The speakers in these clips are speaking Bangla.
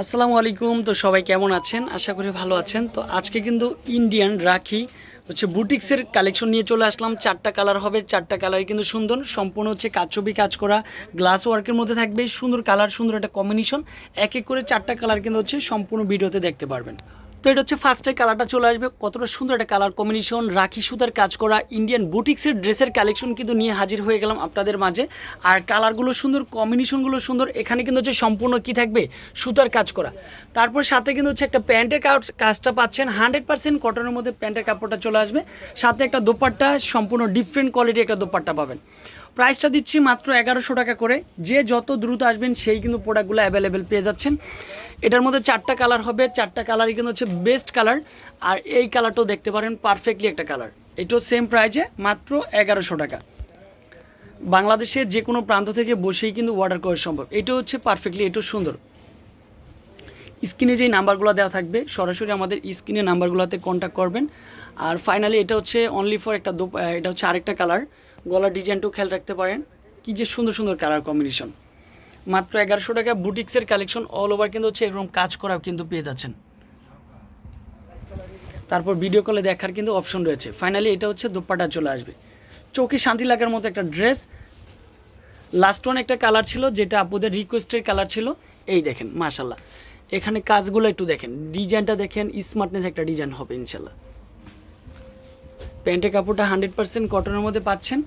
আসসালামু আলাইকুম। তো সবাই কেমন আছেন? আশা করি ভালো আছেন। তো আজকে কিন্তু ইন্ডিয়ান রাখি, হচ্ছে বুটিক্সের কালেকশন নিয়ে চলে আসলাম। চারটা কালার হবে, চারটা কালারই কিন্তু সুন্দর। সম্পূর্ণ হচ্ছে কাজছবি কাজ করা গ্লাস ওয়ার্কের মধ্যে থাকবে। সুন্দর কালার সুন্দর একটা কম্বিনেশন এক এক করে চারটা কালার কিন্তু হচ্ছে সম্পূর্ণ ভিডিওতে দেখতে পারবেন। তো এটা হচ্ছে ফার্স্টে কালারটা চলে আসবে। কতটা সুন্দর একটা কালার কম্বিনেশন রাখি সুতার কাজ করা ইন্ডিয়ান বুটিক্সের ড্রেসের কালেকশন কিন্তু নিয়ে হাজির হয়ে গেলাম আপনাদের মাঝে। আর কালারগুলো সুন্দর কম্বিনেশনগুলো সুন্দর, এখানে কিন্তু হচ্ছে সম্পূর্ণ কি থাকবে? সুতার কাজ করা। তারপর সাথে কিন্তু হচ্ছে একটা প্যান্টের কাজ- কাজটা পাচ্ছেন। হান্ড্রেড পার্সেন্ট কটনের মধ্যে প্যান্টের কাপড়টা চলে আসবে। সাথে একটা দোপাট্টা, সম্পূর্ণ ডিফারেন্ট কোয়ালিটির একটা দোপাট্টা পাবেন। প্রাইসটা দিচ্ছি মাত্র এগারোশো টাকা করে। যে যত দ্রুত আসবেন, সেই কিন্তু প্রোডাক্টগুলো অ্যাভেলেবেল পেয়ে যাচ্ছেন। এটার মধ্যে চারটা কালার হবে। চারটা কালারই কিন্তু হচ্ছে বেস্ট কালার আর এই কালারটাও দেখতে পারেন পারফেক্টলি একটা কালার এটাও সেম প্রাইজে মাত্র এগারোশো টাকা। বাংলাদেশের যে কোনো প্রান্ত থেকে বসেই কিন্তু অর্ডার করা সম্ভব। এটা হচ্ছে পারফেক্টলি এটাও সুন্দর। স্ক্রিনে যেই নাম্বারগুলো দেওয়া থাকবে, সরাসরি আমাদের স্ক্রিনে নাম্বারগুলোতে কন্ট্যাক্ট করবেন। আর ফাইনালি এটা হচ্ছে অনলি ফর একটা এটা হচ্ছে আরেকটা কালার গলার ডিজাইনটাও খেয়াল রাখতে পারেন। কি যে সুন্দর সুন্দর কালার কম্বিনেশন মাত্র এগারোশো টাকা বুটিক্সের কালেকশন অল ওভার কিন্তু হচ্ছে এরকম কাজ করা কিন্তু পেয়ে যাচ্ছেন। তারপর ভিডিও কলে দেখার কিন্তু অপশন রয়েছে। ফাইনালি এটা হচ্ছে দোপাটা চলে আসবে। চোখে শান্তি লাগার মতো একটা ড্রেস লাস্ট ওয়ান একটা কালার ছিল, যেটা আপুদের রিকোয়েস্টের কালার ছিল। এই দেখেন মাশাল্লাহ এখানে কাজগুলো একটু দেখেন। ডিজাইনটা দেখেন স্মার্টনেস একটা ডিজাইন হবে ইনশাল্লাহ। প্যান্টের কাপড়টা হান্ড্রেড পার্সেন্ট কটনের মধ্যে পাচ্ছেন,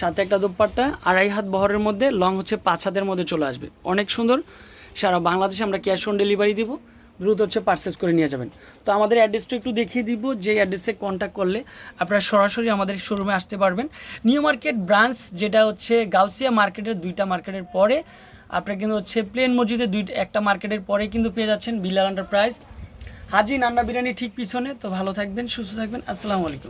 সাথে একটা দোপাট্টা, আড়াই হাত বহরের মধ্যে লং হচ্ছে পাঁচ হাতের মধ্যে চলে আসবে। অনেক সুন্দর, সারা বাংলাদেশে আমরা ক্যাশ অন ডেলিভারি দিব, দ্রুত হচ্ছে পারচেস করে নিয়ে যাবেন। তো আমাদের অ্যাড্রেসটা একটু দেখিয়ে দিব যে অ্যাড্রেসে কন্ট্যাক্ট করলে আপনারা সরাসরি আমাদের শোরুমে আসতে পারবেন। নিউ মার্কেট ব্রাঞ্চ যেটা হচ্ছে গাউসিয়া মার্কেটের দুইটা মার্কেটের পরে আপনারা কিন্তু হচ্ছে প্লেন মসজিদে দুই একটা মার্কেটের পরে কিন্তু পেয়ে যাচ্ছেন বিল্লাল আন্ডার প্রাইস হাজি নান্না বিরিয়ানি ঠিক পিছনে, তো ভালো থাকবেন, সুস্থ থাকবেন, আসসালামু আলাইকুম।